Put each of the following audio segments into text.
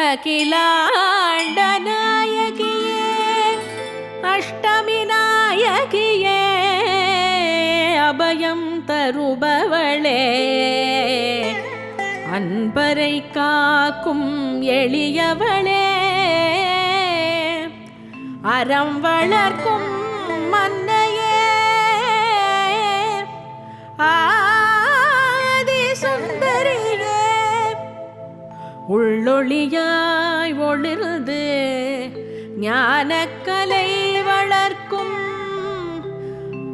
அகிலாண்ட நாயகியே அஷ்டமி நாயகியே அபயம் தருபவளே. அன்பரை காக்கும் எளியவளே அறம் வளர்க்கும் ஒளியாய் ஒளிர்ந்து ஞானக்கலை வளர்க்கும்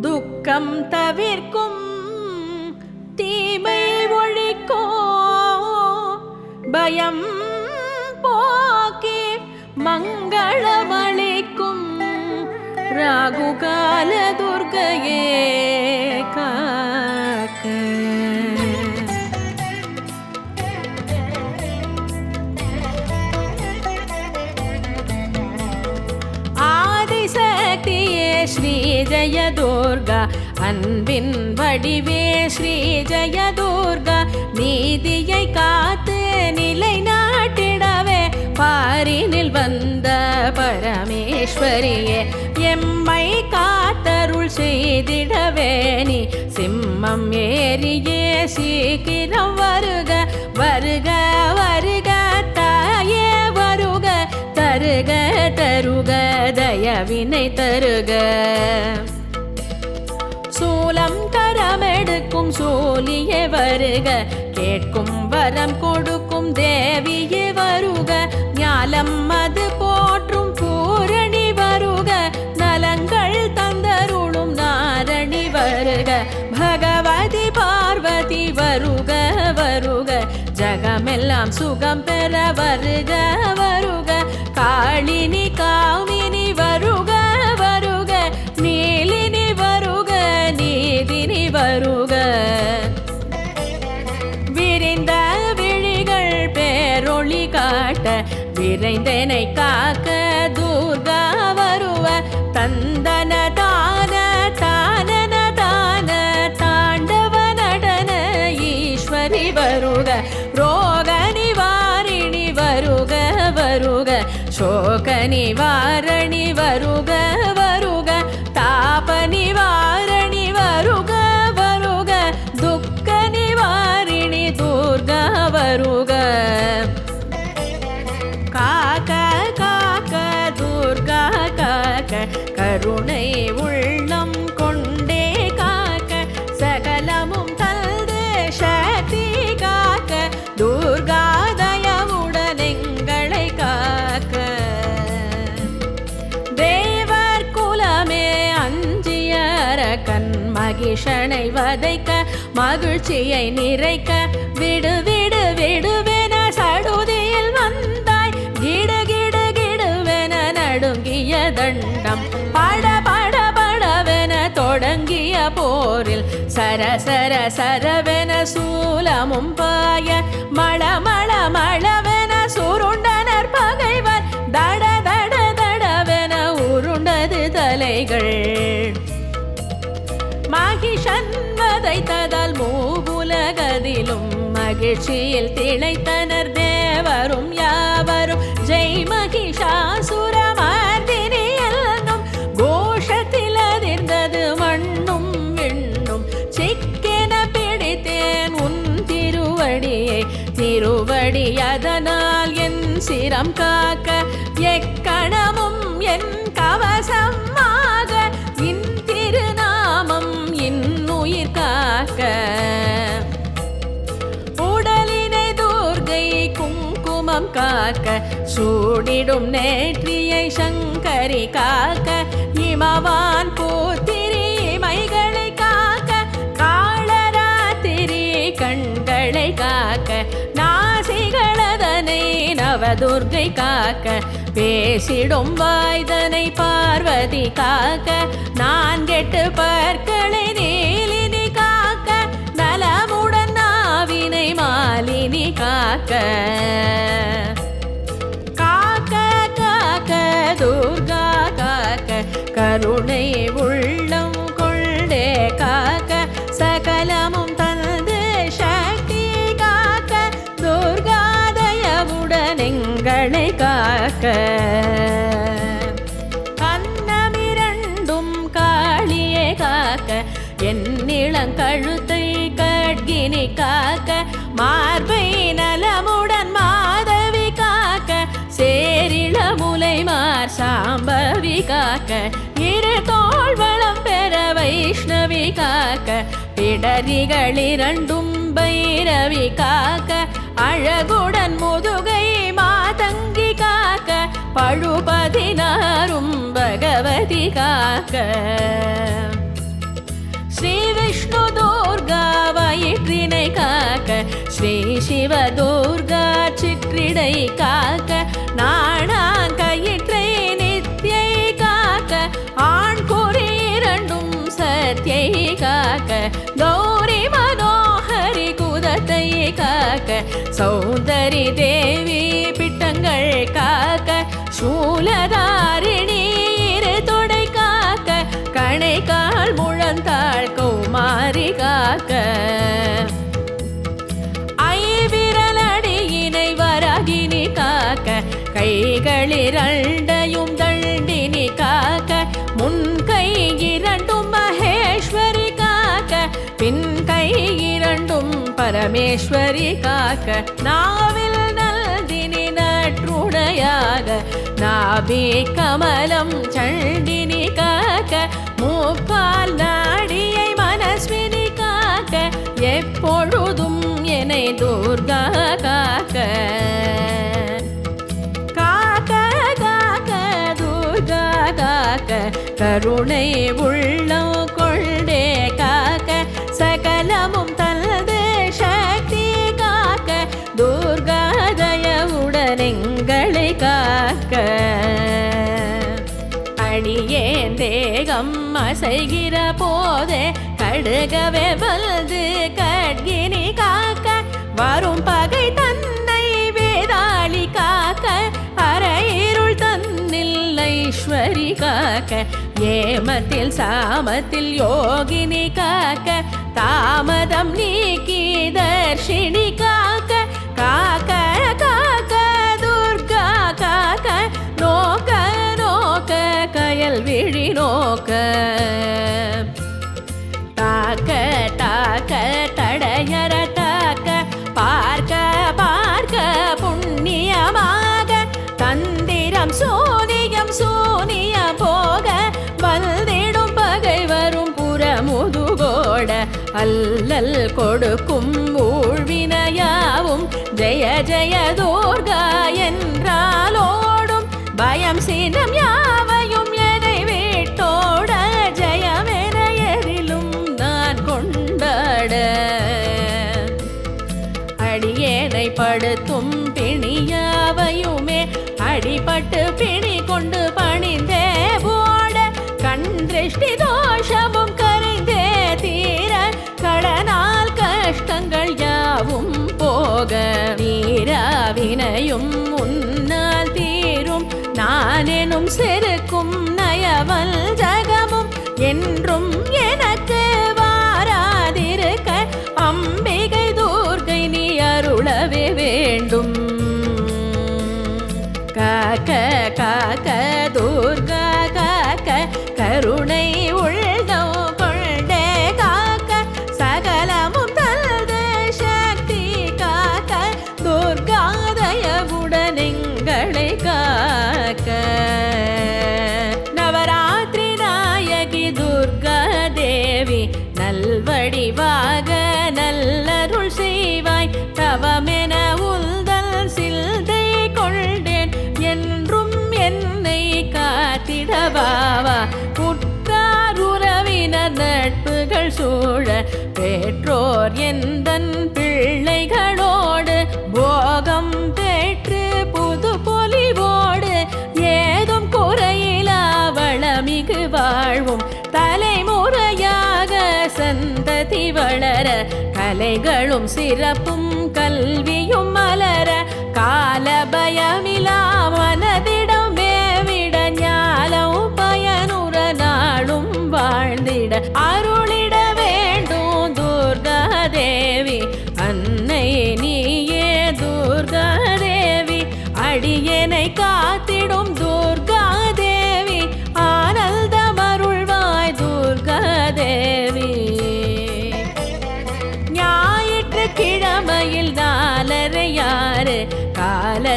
துக்கம் தவிர்க்கும் தீமை ஒழிக்கோ பயம் போக்கி மங்களமளிக்கும் ராகுகால துர்கையே காக்க. ஜெய துர்கா அன்பின் வடிவே ஸ்ரீ ஜெய துர்கா நீதியை காத்து நிலை நாட்டிடவே பாரினில் வந்த பரமேஸ்வரியே எம்மை காத்தருள் செய்திடவே நீ சிம்மம் ஏறியே சீக்கிரம் வருக வருக வருக தாயே வருக தருக தருக தயவினை தருக. கேட்கும் சூலியே வருக கேட்கும் வரம் கொடுக்கும் தேவியே வருக. ஞாலம் அது போற்றும் பூரணி வருக நலங்கள் தந்தருளும் நாரணி வருக. பகவதி பார்வதி வருக வருக. ஜகமெல்லாம் சுகம் பெற வருக வருக. காளினி காம் ஒளி காட்ட விரைந்தனை காக்க துர்கா வருவ. தந்தன தான தானன தான தாண்டவ நடன ஈஸ்வரி வருக. ரோக நிவாரிணி வருக வருக. சோக நிவாரணி மகிஷனை வதைக்க மகிழ்ச்சியை நிறைக்க. விடு விடு விடுவென சடுதியில் வந்தாய். கிடு கிடு கிடுவென நடுங்கிய தண்டம். பட பட படவென தொடங்கிய போரில் சர சர சரவென சூலமும் பாய. மள மள மளவென சுருண்டனர் பகைவர். தட தட தடவென உருண்டது தலைகள். மகிஷன் வதைத்ததால் மூவுலகதிலும் மகிழ்ச்சியில் திளைத்தனர் தேவரும் யாவரும். ஜெய் மகிஷாசுரமர்தினி என்னும் கோஷத்தில் அதிர்ந்தது மண்ணும் விண்ணும். சிக்கென பிடித்தேன் உன் திருவடியை. திருவடி அதனால் என் சிரம் காக்க. எக்கணமும் என் கவசமாக காக்க சூடிடும் நேற்றியை சங்கரி காக்க இமவான் பூத்திரி மைகளை காக்க காளராத்திரி கண்களை காக்க நாசிகளதனை நவதுர்கை காக்க பேசிடும் வாய்தனை பார்வதி காக்க நான் கெட்டு பற்களை மாலினி காக்க. காக்க காக்க துர்கா காக்க. கருணை உள்ள சாம்பவி காக்க இரு தோல் வளம் பெற வைஷ்ணவி காக்க பிடரிகள் இரண்டும் பைரவி காக்க அழகுடன் முதுகை மாதங்கி காக்க பழுபதினாரும் பகவதி காக்க. ஸ்ரீ விஷ்ணு துர்கா வயிற்றினை காக்க ஸ்ரீ சிவ துர்கா சிற்றிடை காக்க சௌந்தரி தேவி பிட்டங்கள் காக்க சூலதாரிணி இரு தொடை காக்க கணைக்கால் முழந்தாள் கௌமாரி காக்க. ஐவிரலடியினை வராகினி காக்க கைகளிரண்ட பரமேஸ்வரி காக்க நாவில் நல்தினி நற்றுடையாக நாபே கமலம் சண்டினி காக்க மூப்பால் நாடியை மனஸ்வினி காக்க எப்பொழுதும் என்னை துர்கா காக்க. காக்க காக்க துர்கா காக்க கருணை உள்ள தேகம் அசைகிற போதே கடுகவே வல்து கட்கினி காக்க வரும் பகை தன்னை வேதாளி காக்க அரையிருள் தன்னில் ஐஸ்வரி காக்க ஏமத்தில் சாமத்தில் யோகினி காக்க தாமதம் நீக்கி தர்ஷினி காக்க காக்க அல்லல் கொடுக்கும் ஊழ்வினையாவும் ஜெய ஜெய துர்கா என்றாலோடும் பயம் சீனம் யாவையும் எதை வீட்டோட ஜெயமென எதிலும் நான் கொண்டாட. அடியேனை படுத்தும் பிணியாவையுமே அடிபட்டு பிணி கொண்டு பணி கஷ்டங்கள் யாவும் போக நீராவினையும் உன்னால் தீரும். நானெனும் செருக்கும் நயவல் ஜகமும் என்றும் எனக்கு வாராதிருக்க. அம்பிகை தூர்கை நீ அருளவே வேண்டும். காக்க காக்க. காத்திடவாவா உற்றார் உறவினர் நட்புகள் சூழ பெற்றோர் எந்தன் பிள்ளைகளோடு? போகம் பெற்று புது பொலிவோடு ஏதும் குறையிலா வளமிகு வாழ்வும் தலைமுறையாக சந்ததி வளர கலைகளும் சிறப்பும் கல்வியும்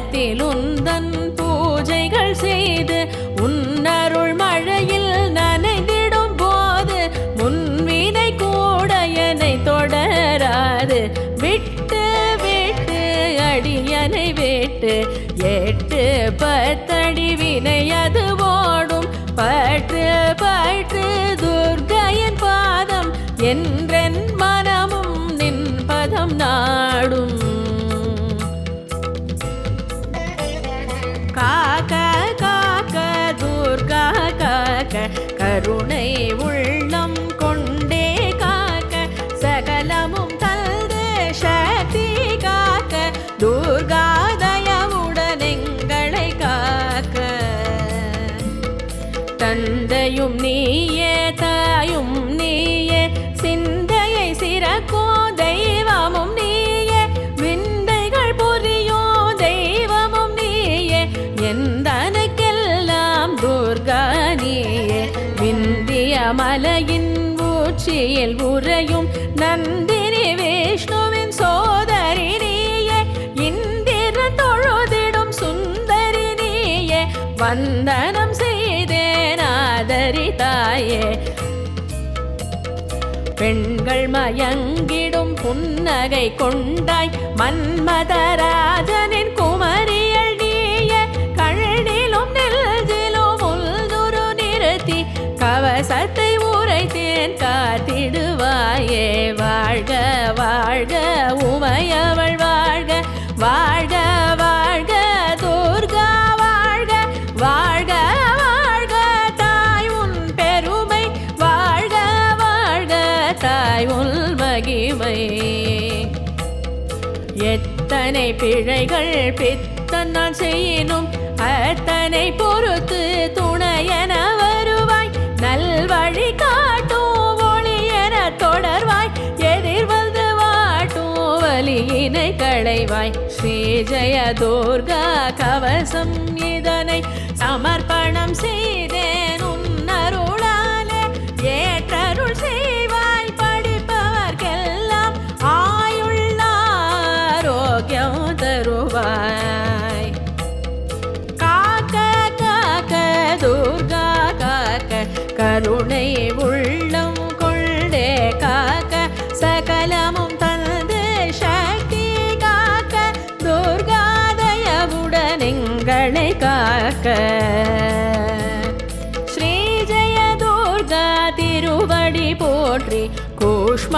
காலத்தில் உந்தன் பூஜைகள் செய்து உன்னருள் மழையில் நனைந்திடும் போது முன்வினை கூட என்னை தொடராது. விட்டு விட்டு அடியனை விட்டு. எட்டு பத்தடி வினை அது ஓடும். பற்று பற்று துர்கையின் பாதம். என்றென் மனமும் வந்தனம் செய்தேன் ஆதரி தாயே. பெண்கள் மயங்கிடும் புன்னகை கொண்டாய். மன்மதராஜனின் குமரியல் நீய. கழனிலும் நெல்ஜிலும் உள்துரு நிறுத்தி. கவசத்தை உரைத்தேன் காத்திடுவாயே. வாழ்க வாழ்க உமையவள் பிழைகள் பித்தன் நான் செய்யினும் அத்தனை பொறுத்து துணையென வருவாய். நல்வழி காட்டும் ஒளியென தொடர்வாய். எதிர் வந்து வாட்டும் வலியினை களைவாய். ஸ்ரீ ஜெய துர்கா கவசம் இதனை சமர்ப்பணம் செய்தேன் உன்னருளாலே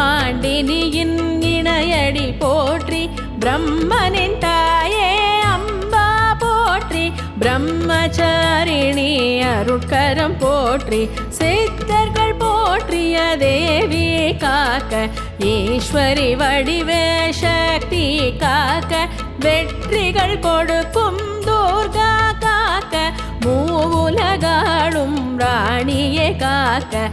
கூஷ்மாண்டினியின் இணையடி போற்றி. பிரம்மனின் தாயே அம்பா போற்றி. பிரம்மச்சாரிணி அருட்கரம் போற்றி. சித்தர்கள் போற்றிய தேவி காக்க. ஈஸ்வரி வடிவே சக்தி காக்க. வெற்றிகள் கொடுக்கும் துர்கா காக்க. மூவுலகாளும் ராணியே காக்க.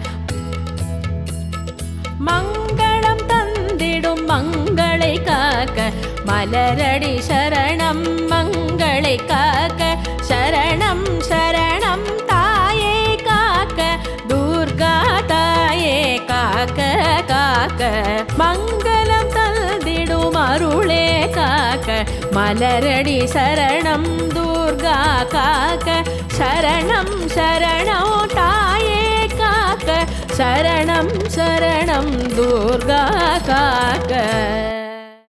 மங்க மங்களம் தந்திடும் மங்களை காக்க. மலரடி சரணம் மங்களை காக்க. சரணம் சரணம் தாயே காக்க. துர்கா தாயே காக்க காக்க. மங்களம் தந்திடும் அருளே காக்க. மலரடி சரணம் துர்கா காக்க. சரணம் சரணம் தாயே காக்க சரணம் சரணம் துர்கா காக்க